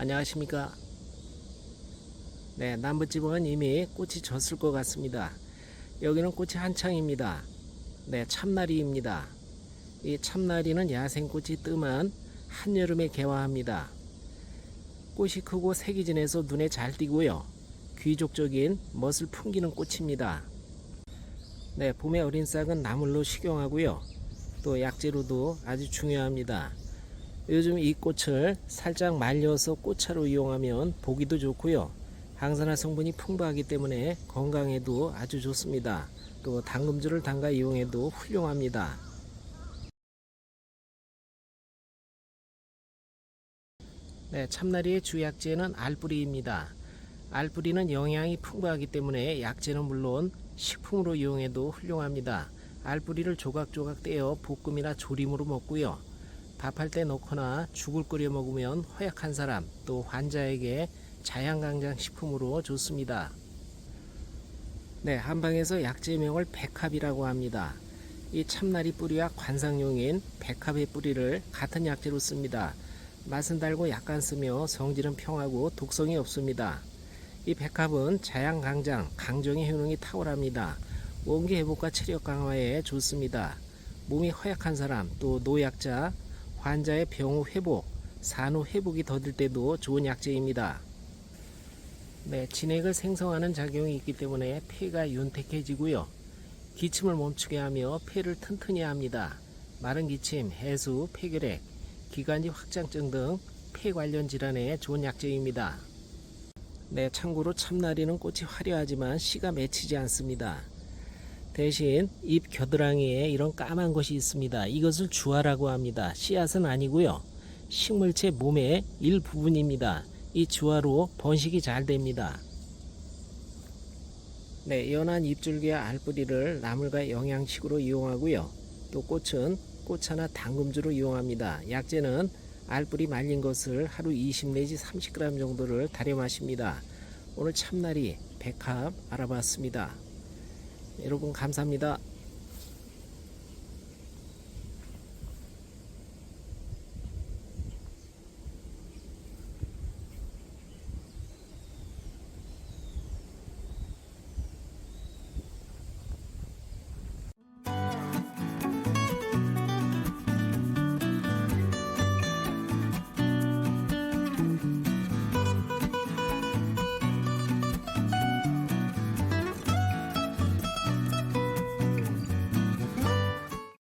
안녕하십니까. 네, 남부지방은 이미 꽃이 졌을 것 같습니다. 여기는 꽃이 한창입니다. 네, 참나리입니다. 이 참나리는 야생꽃이 뜸한 한여름에 개화합니다. 꽃이 크고 색이 진해서 눈에 잘 띄고요. 귀족적인 멋을 풍기는 꽃입니다. 네, 봄의 어린 싹은 나물로 식용하고요. 또 약재로도 아주 중요합니다. 요즘 이 꽃을 살짝 말려서 꽃차로 이용하면 보기도 좋고요. 항산화 성분이 풍부하기 때문에 건강에도 아주 좋습니다. 또 당금주를 담가 이용해도 훌륭합니다. 네, 참나리의 주약재는 알뿌리입니다. 알뿌리는 영양이 풍부하기 때문에 약재는 물론 식품으로 이용해도 훌륭합니다. 알뿌리를 조각조각 떼어 볶음이나 조림으로 먹고요. 밥할 때 넣거나 죽을 끓여 먹으면 허약한 사람 또 환자에게 자양강장 식품으로 좋습니다. 네, 한방에서 약재명을 백합이라고 합니다. 이 참나리 뿌리와 관상용인 백합의 뿌리를 같은 약재로 씁니다. 맛은 달고 약간 쓰며 성질은 평하고 독성이 없습니다. 이 백합은 자양강장, 강정의 효능이 탁월합니다. 원기 회복과 체력 강화에 좋습니다. 몸이 허약한 사람, 또 노약자, 환자의 병후 회복, 산후 회복이 더딜 때도 좋은 약재입니다. 네, 진액을 생성하는 작용이 있기 때문에 폐가 윤택해지고요. 기침을 멈추게 하며 폐를 튼튼히 합니다. 마른 기침, 해수, 폐결핵, 기관지 확장증 등 폐 관련 질환에 좋은 약재입니다. 네, 참고로 참나리는 꽃이 화려하지만 씨가 맺히지 않습니다. 대신 잎 겨드랑이에 이런 까만 것이 있습니다. 이것을 주화라고 합니다. 씨앗은 아니고요. 식물체 몸의 일부분입니다. 이 주화로 번식이 잘 됩니다. 네, 연한 잎줄기와 알뿌리를 나물과 영양식으로 이용하고요. 또 꽃은 꽃차나 당금주로 이용합니다. 약재는 알뿌리 말린 것을 하루 20 내지 30g 정도를 달여 마십니다. 오늘 참나리 백합 알아봤습니다. 여러분 감사합니다.